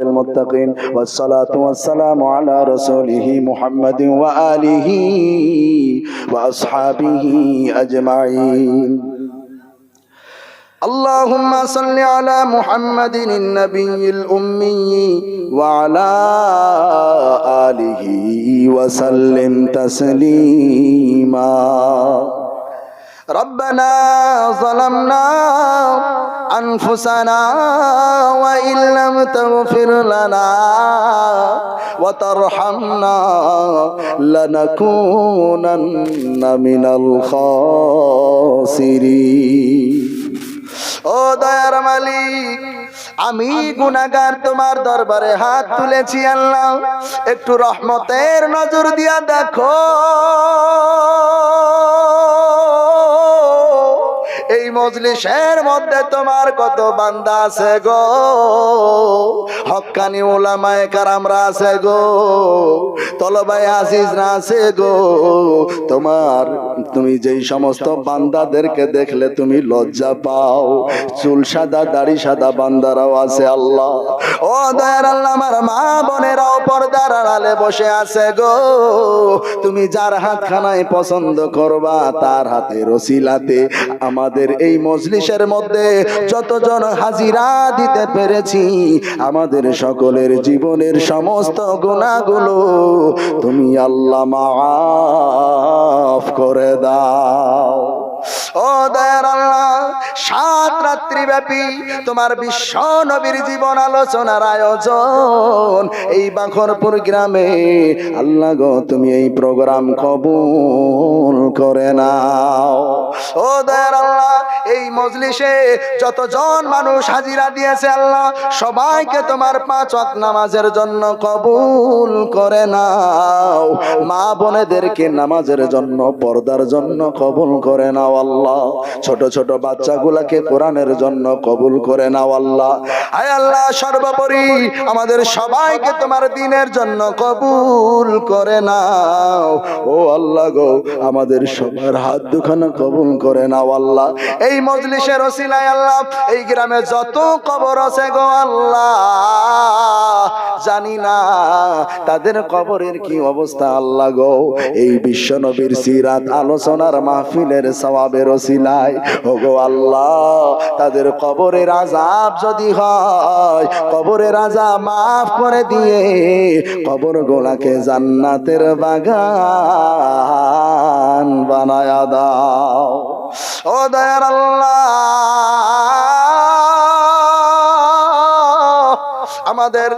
المتقين والصلاة والسلام على رسوله محمد وآله وأصحابه أجمعين اللهم صل على محمد النبي الأمي وعلى آله وسلم تسليما ربنا ظلمنا أنفسنا وإن لم تغفر لنا وترحمنا لنكونن من الخاسرين ও দয়ার মালিক আমি গুনাগার তোমার দরবারে হাত তুলেছি আল্লাহ একটু রহমতের নজর দিয়া দেখো এই মজলিসের মধ্যে তোমার কত বান্দা আছে গো? হক্কানি ওলামায়ে কারামরা আছে গো? তলবাই আসিস আজিজরা আছে গো? তোমার, তুমি যেই সমস্ত বান্দাদেরকে দেখলে তুমি লজ্জা পাও। চুল সাদা, দাড়ি সাদা, বান্দারাও আছে আল্লাহ। ও দয়ার আল্লাহ, আমার মা বোনেরাও পর্দার আড়ালে বসে আছে গো। তুমি যার হাতখানায় পছন্দ করবা, তার হাতে রসিলাতে আমাদের এই মজলিসের মধ্যে যতজন হাজিরা দিতে পেরেছি, আমাদের সকলের জীবনের সমস্ত গুণাগুলো তুমি আল্লাহ মাফ করে দাও। ও দয়ার সাত রাত্রি ব্যাপী তোমার বিশ্ব নবীর জীবন আলোচনার আয়োজন। এই বাখরপুর গ্রামে, আল্লাহ গো, তুমি এই প্রোগ্রাম কবুল করে নাও। ও দয়ার আল্লাহ মজলিসে যতজন মানুষ হাজিরা দিয়েছে আল্লাহ, সবাইকে তোমার পাঁচ ওয়াক্ত নামাজের জন্য কবুল করে নাও। মা বোনেদেরকে নামাজের জন্য, পর্দার জন্য কবুল করে নাও আল্লাহ। ছোট ছোট বাচ্চাগুলাকে কোরআনের জন্য কবুল করে নাও আল্লাহ। আয় আল্লাহ, সর্বোপরি আমাদের সবাইকে তোমার দিনের জন্য কবুল করে নাও। ও আল্লাহ গো, আমাদের সবার হাত দুখানা কবুল করে নাও আল্লাহ। এই মজলিসের ওসিলায় আল্লাহ, এই গ্রামে যত কবর আছে গো আল্লাহ। জানি না তাদের কবরের কি অবস্থা আল্লাহ গো। এই বিশ্ব নবীর সিরাত আলোচনার মাহফিলের সওয়াবের ওসিলায় ও গো আল্লাহ, তাদের কবরের আজাব যদি হয়, কবরের আজাব মাফ করে দিয়ে কবর গোলাকে জান্নাতের বাগান বানায়া দাও। ও দয়ার আল্লাহ। আমাদের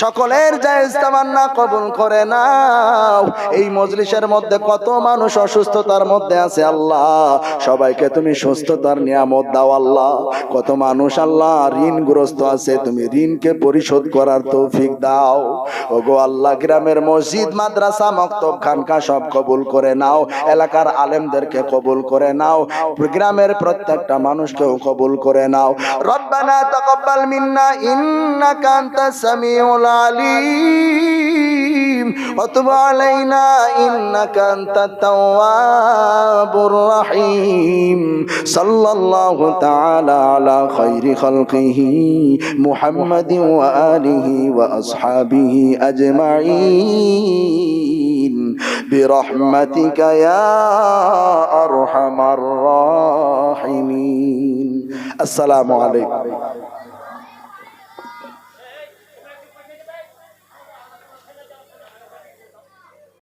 সকলের জায়েজ তামান্না কবুল করে নাও। এই মজলিসের মধ্যে কত মানুষ অসুস্থতার মধ্যে আছে আল্লাহ? সবাইকে তুমি সুস্থতার নিয়ামত দাও আল্লাহ। কত মানুষ আল্লাহ ঋণগ্রস্ত আছে, তুমি ঋণকে পরিশোধ করার তৌফিক দাও। ওগো আল্লাহ, গ্রামের মসজিদ, মাদ্রাসা, মক্তব, খানকা সব কবুল করে নাও। এলাকার আলেমদেরকে কবুল করে নাও। গ্রামের প্রত্যেকটা মানুষকেও কবুল করে নাও। রব্বানা তাকাব্বাল মিন্না ইন্নাকা أنت السميع العليم وتب علينا إنك أنت التواب الرحيم صلى الله تعالى على خير خلقه محمد وآله وأصحابه أجمعين برحمتك يا أرحم الراحمين السلام عليكم